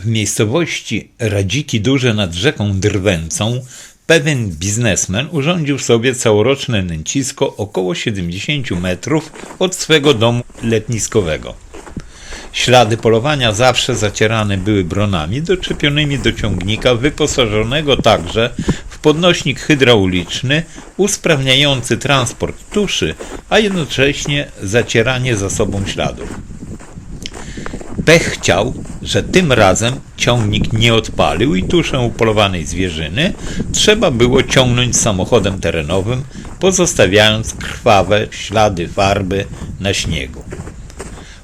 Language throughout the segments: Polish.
w miejscowości Radziki Duże nad rzeką Drwęcą pewien biznesmen urządził sobie całoroczne nęcisko około 70 metrów od swego domu letniskowego. Ślady polowania zawsze zacierane były bronami doczepionymi do ciągnika wyposażonego także w podnośnik hydrauliczny usprawniający transport tuszy, a jednocześnie zacieranie za sobą śladów. Pech chciał, że tym razem ciągnik nie odpalił i tuszę upolowanej zwierzyny trzeba było ciągnąć samochodem terenowym, pozostawiając krwawe ślady farby na śniegu.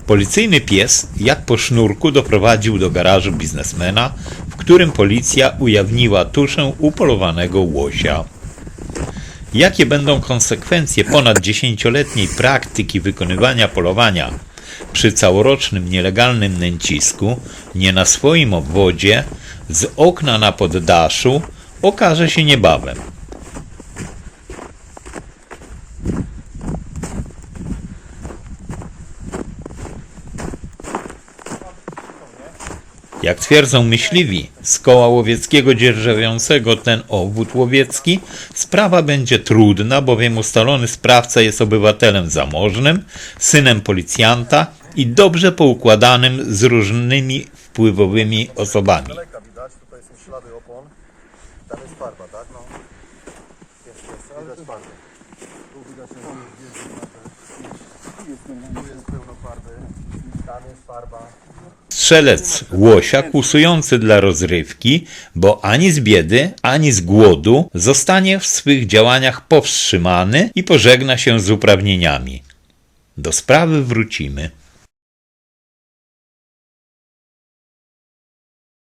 Policyjny pies, jak po sznurku, doprowadził do garażu biznesmena, w którym policja ujawniła tuszę upolowanego łosia. Jakie będą konsekwencje ponad dziesięcioletniej praktyki wykonywania polowania przy całorocznym nielegalnym nęcisku, nie na swoim obwodzie, z okna na poddaszu, okaże się niebawem. Jak twierdzą myśliwi z koła łowieckiego dzierżawiącego ten obwód łowiecki, sprawa będzie trudna, bowiem ustalony sprawca jest obywatelem zamożnym, synem policjanta i dobrze poukładanym z różnymi wpływowymi osobami. Tam jest farba, tak? No. Jest, jest, widać farbę. Tu widać jest, jest, jest, jest, jest, jest, jest, jest, jest, strzelec łosia kusujący dla rozrywki, bo ani z biedy, ani z głodu zostanie w swych działaniach powstrzymany i pożegna się z uprawnieniami. Do sprawy wrócimy.